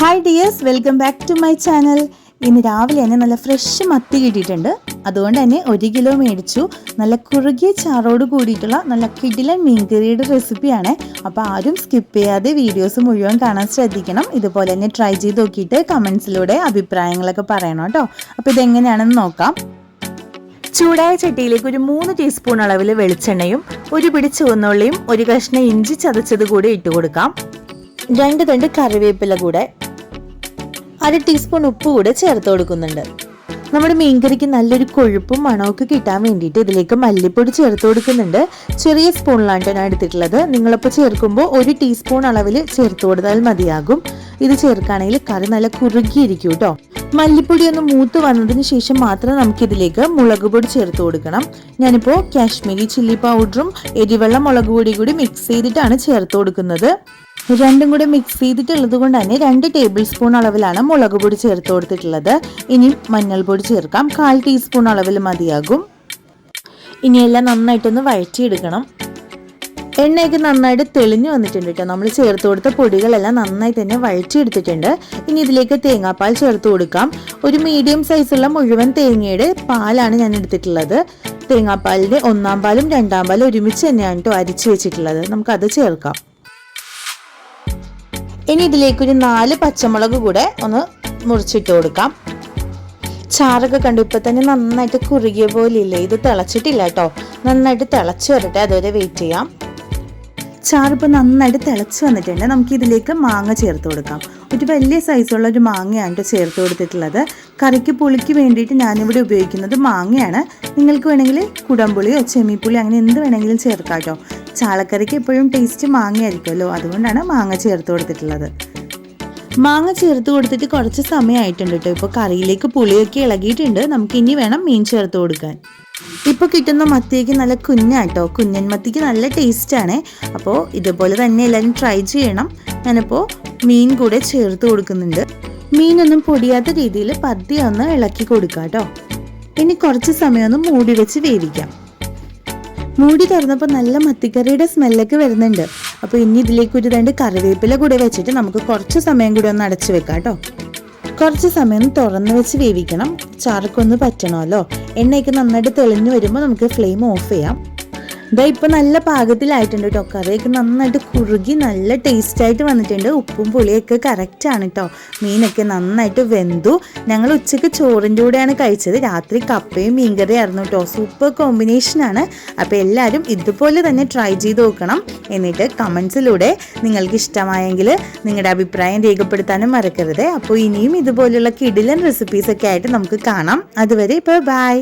Hi dears welcome back to my channel ഇന്ന് രാവിലെ തന്നെ നല്ല ഫ്രഷ് മത്തി കിട്ടിയിട്ടുണ്ട്. അതുകൊണ്ട് തന്നെ ഒരു കിലോ മേടിച്ചു. നല്ല കുറുകിയ ചാറോട് കൂടിയിട്ടുള്ള നല്ല കിടിലൻ മീൻകറിയുടെ റെസിപ്പിയാണ് അപ്പോൾ ആരും സ്കിപ്പ് ചെയ്യാതെ വീഡിയോസ് മുഴുവൻ കാണാൻ ശ്രദ്ധിക്കണം. ഇതുപോലെ തന്നെ ട്രൈ ചെയ്ത് നോക്കിയിട്ട് കമൻസിലൂടെ അഭിപ്രായങ്ങളൊക്കെ പറയണം കേട്ടോ. അപ്പോൾ ഇതെങ്ങനെയാണെന്ന് നോക്കാം. ചൂടായ ചട്ടിയിലേക്ക് ഒരു മൂന്ന് ടീസ്പൂൺ അളവിൽ വെളിച്ചെണ്ണയും ഒരു പിടി ചുവന്നുള്ളിയും ഒരു കഷ്ണം ഇഞ്ചി ചതച്ചത് കൂടി ഇട്ട് കൊടുക്കാം. രണ്ട് തണ്ട് കറിവേപ്പില കൂടെ അര ടീസ്പൂൺ ഉപ്പ് കൂടെ ചേർത്ത് കൊടുക്കുന്നുണ്ട്. നമ്മുടെ മീൻകറിക്ക് നല്ലൊരു കൊഴുപ്പും മണമൊക്കെ കിട്ടാൻ വേണ്ടിയിട്ട് ഇതിലേക്ക് മല്ലിപ്പൊടി ചേർത്ത് കൊടുക്കുന്നുണ്ട്. ചെറിയ സ്പൂണിലാണ് ഞാൻ എടുത്തിട്ടുള്ളത്. നിങ്ങളിപ്പോൾ ചേർക്കുമ്പോൾ ഒരു ടീസ്പൂൺ അളവിൽ ചേർത്ത് കൊടുത്താൽ മതിയാകും. ഇത് ചേർക്കുകയാണെങ്കിൽ കറി നല്ല കുറുകിയിരിക്കും കേട്ടോ. മല്ലിപ്പൊടി ഒന്ന് മൂത്ത് വന്നതിന് ശേഷം മാത്രം നമുക്കിതിലേക്ക് മുളക് പൊടി ചേർത്ത് കൊടുക്കണം. ഞാനിപ്പോൾ കാശ്മീരി ചില്ലി പൗഡറും എരിവെള്ള മുളക് പൊടി കൂടി മിക്സ് ചെയ്തിട്ടാണ് ചേർത്ത് കൊടുക്കുന്നത്. രണ്ടും കൂടി മിക്സ് ചെയ്തിട്ടുള്ളത് കൊണ്ട് തന്നെ രണ്ട് ടേബിൾ സ്പൂൺ അളവിലാണ് മുളക് പൊടി ചേർത്ത് കൊടുത്തിട്ടുള്ളത്. ഇനി മഞ്ഞൾപ്പൊടി ചേർക്കാം. കാൽ ടീസ്പൂൺ അളവിൽ മതിയാകും. ഇനിയെല്ലാം നന്നായിട്ടൊന്ന് വഴറ്റിയെടുക്കണം. എണ്ണയൊക്കെ നന്നായിട്ട് തെളിഞ്ഞു വന്നിട്ടുണ്ട് കേട്ടോ. നമ്മൾ ചേർത്ത് കൊടുത്ത പൊടികളെല്ലാം നന്നായി തന്നെ വഴറ്റിയെടുത്തിട്ടുണ്ട്. ഇനി ഇതിലേക്ക് തേങ്ങാപ്പാൽ ചേർത്ത് കൊടുക്കാം. ഒരു മീഡിയം സൈസുള്ള മുഴുവൻ തേങ്ങയുടെ പാലാണ് ഞാൻ എടുത്തിട്ടുള്ളത്. തേങ്ങാപ്പാലിന്റെ ഒന്നാം പാലും രണ്ടാം പാലും ഒരുമിച്ച് തന്നെയാണ് കേട്ടോ അരിച്ചു വെച്ചിട്ടുള്ളത്. നമുക്കത് ചേർക്കാം. ഇനി ഇതിലേക്ക് ഒരു നാല് പച്ചമുളക് കൂടെ ഒന്ന് മുറിച്ചിട്ട് കൊടുക്കാം. ചാറൊക്കെ കണ്ടു ഇപ്പൊ തന്നെ നന്നായിട്ട് കുറുകിയ പോലെ ഇല്ലേ ഇത് തിളച്ചിട്ടില്ല കേട്ടോ. നന്നായിട്ട് തിളച്ച് വരട്ടെ അതുവരെ വെയിറ്റ് ചെയ്യാം. ചാറിപ്പോൾ നന്നായിട്ട് തിളച്ച് വന്നിട്ടുണ്ട്. നമുക്ക് ഇതിലേക്ക് മാങ്ങ ചേർത്ത് കൊടുക്കാം. ഒരു വലിയ സൈസുള്ള ഒരു മാങ്ങയാണ് കേട്ടോ ചേർത്ത് കൊടുത്തിട്ടുള്ളത്. കറിക്ക് പുളിക്ക് വേണ്ടിയിട്ട് ഞാനിവിടെ ഉപയോഗിക്കുന്നത് മാങ്ങയാണ്. നിങ്ങൾക്ക് വേണമെങ്കിൽ കുടംപുളിയോ ചെമ്മിപ്പുളിയോ അങ്ങനെ എന്ത് വേണമെങ്കിലും ചേർക്കാം കേട്ടോ ചാളക്കറിക്ക് എപ്പോഴും ടേസ്റ്റ് മാങ്ങയായിരിക്കുമല്ലോ. അതുകൊണ്ടാണ് മാങ്ങ ചേർത്ത് കൊടുത്തിട്ടുള്ളത്. മാങ്ങ ചേർത്ത് കൊടുത്തിട്ട് കുറച്ച് സമയമായിട്ടുണ്ട് കേട്ടോ ഇപ്പോൾ കറിയിലേക്ക് പുളിയൊക്കെ ഇളകിയിട്ടുണ്ട്. നമുക്ക് ഇനി വേണം മീൻ ചേർത്ത് കൊടുക്കാൻ. ഇപ്പോൾ കിട്ടുന്ന മത്തിയൊക്കെ നല്ല കുഞ്ഞാട്ടോ. കുഞ്ഞൻ മത്തിക്ക് നല്ല ടേസ്റ്റാണ് അപ്പോൾ ഇതുപോലെ തന്നെ എല്ലാവരും ട്രൈ ചെയ്യണം. ഞാനിപ്പോൾ മീൻ കൂടെ ചേർത്ത് കൊടുക്കുന്നുണ്ട്. മീനൊന്നും പൊടിയാത്ത രീതിയിൽ പതിയെ ഒന്ന് ഇളക്കി കൊടുക്കാം കേട്ടോ ഇനി കുറച്ച് സമയം ഒന്ന് മൂടി വെച്ച് വേവിക്കാം. മൂടി തുറന്നപ്പോൾ നല്ല മത്തിക്കറിയുടെ സ്മെല്ലൊക്കെ വരുന്നുണ്ട്. അപ്പോൾ ഇനി ഇതിലേക്ക് ഒരു രണ്ട് കറിവേപ്പില കൂടെ വെച്ചിട്ട് നമുക്ക് കുറച്ച് സമയം കൂടി ഒന്ന് അടച്ചു വെക്കാം കേട്ടോ. കുറച്ച് സമയം തുറന്ന് വെച്ച് വേവിക്കണം. ചാറക്കൊന്ന് പറ്റണമല്ലോ. എണ്ണയൊക്കെ നന്നായിട്ട് തെളിഞ്ഞു വരുമ്പോൾ നമുക്ക് ഫ്ലെയിം ഓഫ് ചെയ്യാം. ഇതാ ഇപ്പൊ നല്ല പാകത്തിലായിട്ടുണ്ട് കേട്ടോ കറിയൊക്കെ നന്നായിട്ട് കുറുകി നല്ല ടേസ്റ്റ് ആയിട്ട് വന്നിട്ടുണ്ട്. ഉപ്പും പുളിയൊക്കെ കറക്റ്റ് ആണ് കേട്ടോ മീനൊക്കെ നന്നായിട്ട് വെന്തു. ഞങ്ങൾ ഉച്ചയ്ക്ക് ചോറിന്റെ കൂടെയാണ് കഴിച്ചത്. രാത്രി കപ്പയും മീൻകറി ആയിരുന്നു കേട്ടോ സൂപ്പർ കോമ്പിനേഷൻ ആണ്. അപ്പോൾ എല്ലാവരും ഇതുപോലെ തന്നെ ട്രൈ ചെയ്ത് നോക്കണം. എന്നിട്ട് കമൻസിലൂടെ നിങ്ങൾക്ക് ഇഷ്ടമായെങ്കിൽ നിങ്ങളുടെ അഭിപ്രായം രേഖപ്പെടുത്താനും മറക്കരുത്. അപ്പോൾ ഇനിയും ഇതുപോലുള്ള കിടിലൻ റെസിപ്പീസൊക്കെ ആയിട്ട് നമുക്ക് കാണാം. അതുവരെ ഇപ്പോൾ ബൈ